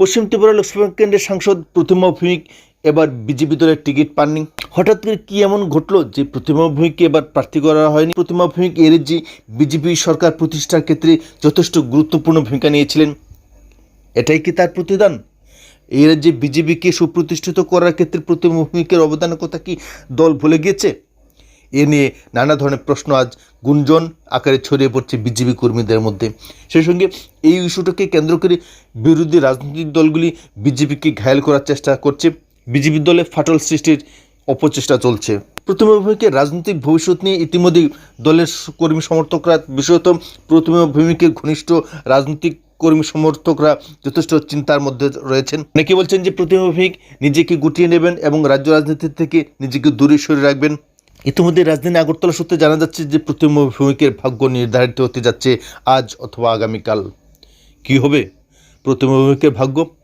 পশ্চিম ত্রিপুরা লোকসভা কেন্দ্রের সাংসদ প্রতিমা ভৌমিক এবার বিজেপি দলের টিকিট পাননি। হঠাৎ করে কি এমন ঘটলো যে প্রতিমা ভৌমিককে এবার প্রার্থী করা হয়নি? প্রতিমা ভৌমিক এর যে বিজেপি সরকার প্রতিষ্ঠার ক্ষেত্রে যথেষ্ট গুরুত্বপূর্ণ ভূমিকা নিয়েছিলেন, এটাই কি তার প্রতিদান? এই রাজ্যে বিজেপিকে সুপ্রতিষ্ঠিত করার ক্ষেত্রে প্রতিমা ভূমিকের অবদানের কথা কি দল ভুলে গিয়েছে? এ নিয়ে নানা ধরনের প্রশ্ন আজ গুঞ্জন আকারে ছড়িয়ে পড়ছে বিজেপি কর্মীদের মধ্যে। সেই সঙ্গে এই ইস্যুটাকে কেন্দ্র করে বিরোধী রাজনৈতিক দলগুলি বিজেপিকে ঘায়েল করার চেষ্টা করছে। বিজেপি দলে ফাটল সৃষ্টির অপচেষ্টা চলছে। প্রতিমা ভূমিকের রাজনৈতিক ভবিষ্যৎ নিয়ে ইতিমধ্যেই দলের কর্মী সমর্থকরা বিশেষত প্রতিমা ভূমিকের ঘনিষ্ঠ রাজনৈতিক কর্মী সমর্থকরা যথেষ্ট চিন্তার মধ্যে রয়েছেন। অনেকে বলছেন যে প্রতিমা ভৌমিক নিজেকে গুটিয়ে নেবেন এবং রাজ্য রাজনীতি থেকে নিজেকে দূরে সরে রাখবেন। ইতিমধ্যে রাজধানী আগরতলা সূত্রে জানা যাচ্ছে যে প্রতিম ভূমিকের ভাগ্য নির্ধারিত হতে যাচ্ছে আজ অথবা আগামীকাল। কি হবে? প্রতিম ভূমিকের ভাগ্য?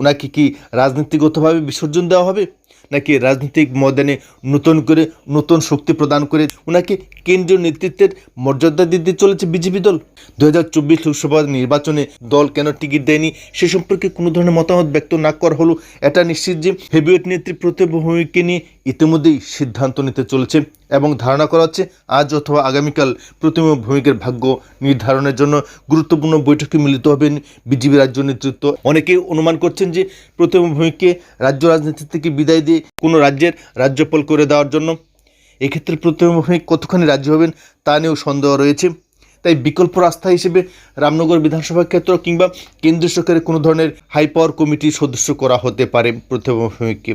ওনাকে কি রাজনীতিগতভাবে বিসর্জন দেওয়া হবে? নাকি রাজনৈতিক ময়দানে নতুন করে নতুন শক্তি প্রদান করে ওনাকে কেন্দ্রীয় নেতৃত্বের মর্যাদা দিতে চলেছে বিজেপি দল? দু হাজার চব্বিশ লোকসভা নির্বাচনে দল কেন টিকিট দেয়নি? সে সম্পর্কে কোনো ধরনের মতামত ব্যক্ত না করা হলো। এটা নিশ্চিত যে হেভিওয়েট নেত্রী প্রতিভা ভূমিকে নিয়ে ইতিমধ্যেই সিদ্ধান্ত নিতে চলেছে এবং ধারণা করা হচ্ছে আজ অথবা আগামীকাল প্রতিমা ভূমিকার ভাগ্য নির্ধারণের জন্য গুরুত্বপূর্ণ বৈঠকে মিলিত হবেন বিজেপি রাজ্য নেতৃত্ব। অনেকে অনুমান করছেন যে প্রতিমা ভূমিকে রাজ্য রাজনীতি থেকে বিদায় দিয়ে কোনো রাজ্যের রাজ্যপাল করে দেওয়ার জন্য। এক্ষেত্রে প্রতিমা ভূমিক কতখানি রাজ্য হবেন তা নিয়েও সন্দেহ রয়েছে। তাই বিকল্প রাস্তা হিসেবে রামনগর বিধানসভা ক্ষেত্র কিংবা কেন্দ্রীয় সরকারের কোনো ধরনের হাই পাওয়ার কমিটির সদস্য করা হতে পারে প্রতিমা ভূমিককে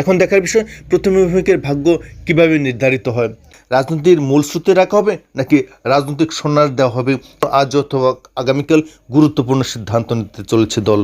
এখন দেখার বিষয় প্রতিমা ভূমিকের ভাগ্য কীভাবে নির্ধারিত হয়? রাজনীতির মূল স্রোতে রাখা হবে নাকি রাজনৈতিক সন্ন্যাস দেওয়া হবে? আজ অথবা আগামীকাল গুরুত্বপূর্ণ সিদ্ধান্ত নিতে চলেছে দল।